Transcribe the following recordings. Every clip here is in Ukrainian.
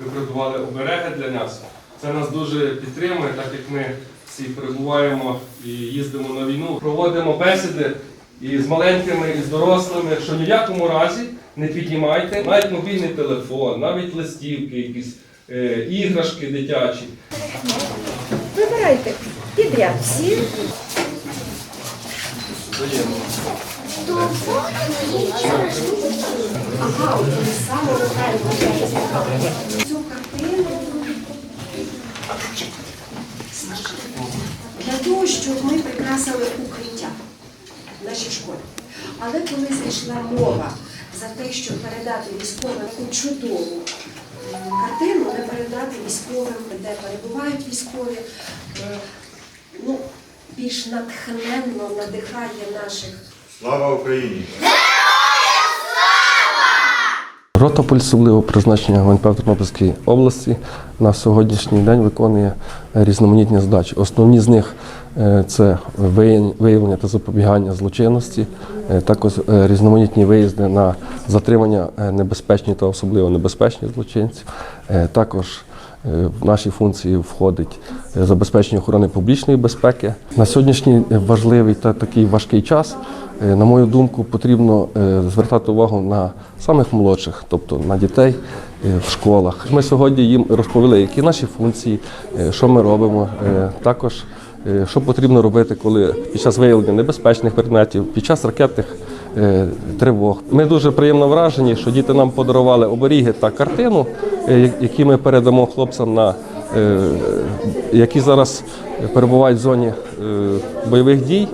ви придбали обереги для нас. Це нас дуже підтримує, так як ми всі перебуваємо і їздимо на війну. Проводимо бесіди і з маленькими, і з дорослими, що ні в якому разі не піднімайте навіть мобільний телефон, навіть листівки, якісь е, іграшки дитячі. Вибирайте підряд всі. Ага, от саме правильно. Цю картину щоб ми прикрасили укриття в нашій школі. Але коли зайшла мова за те, щоб передати військовим таку чудову картину, не передати військовим, де перебувають військові, е, ну, більш натхненно надихає наших Слава Україні! Рота пульсового призначення ГУНП в Тернопільській області на сьогоднішній день виконує різноманітні задачі. Основні з них е, це виявлення- та запобігання злочинності, е, також е, різноманітні виїзди на затримання небезпечних та особливо небезпечних злочинців. Також в наші функції входить забезпечення охорони публічної безпеки. На сьогоднішній важливий та такий важкий час На мою думку, потрібно е, звертати увагу на самих молодших, тобто на дітей е, в школах. Ми сьогодні їм розповіли, які наші функції, е, що ми робимо. Е, Також е, що потрібно робити, коли під час виявлення небезпечних предметів, під час ракетних е, тривог. Ми дуже приємно вражені, що діти нам подарували оберіги та картину, е, які ми передамо хлопцям на е, які зараз перебувають в зоні е, бойових дій.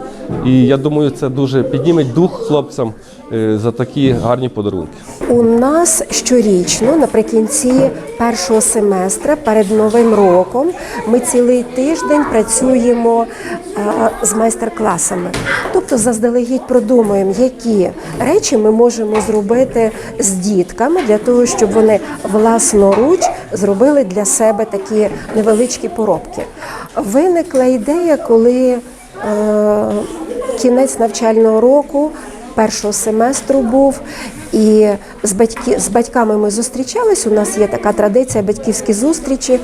І я думаю, це дуже підніме дух хлопцям е, за такі гарні подарунки. У нас щорічно, наприкінці першого семестра, перед новим роком, ми цілий тиждень працюємо е, з майстер-класами. Тобто, заздалегідь продумуємо, які речі ми можемо зробити з дітками для того, щоб вони власноруч зробили для себе такі невеличкі поробки. Виникла ідея, коли кінець навчального року першого семестру був. І з, батьки, з батьками ми зустрічались. У нас є така традиція батьківські зустрічі,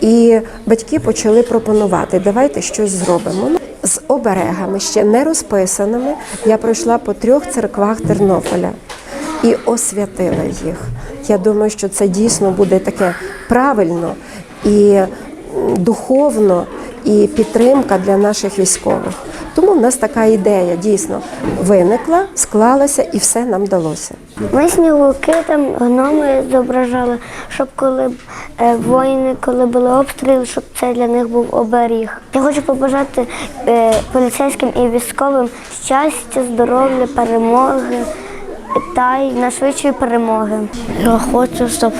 і батьки почали пропонувати, давайте щось зробимо. Ну, З оберегами, ще не розписаними, я пройшла по трьох церквах Тернополя і освятила їх. Я думаю, що це дійсно буде таке правильно і духовно, і підтримка для наших військових. Тому в нас така ідея дійсно виникла, склалася і все нам вдалося. Ми снігурки там гноми зображали, щоб коли е, воїни, коли були обстріли, щоб це для них був оберіг. Я хочу побажати е, поліцейським і військовим щастя, здоров'я, перемоги та й найшвидшої перемоги. Я хочу, щоб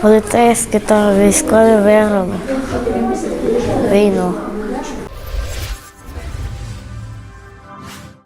поліцейські та військові виграли війну.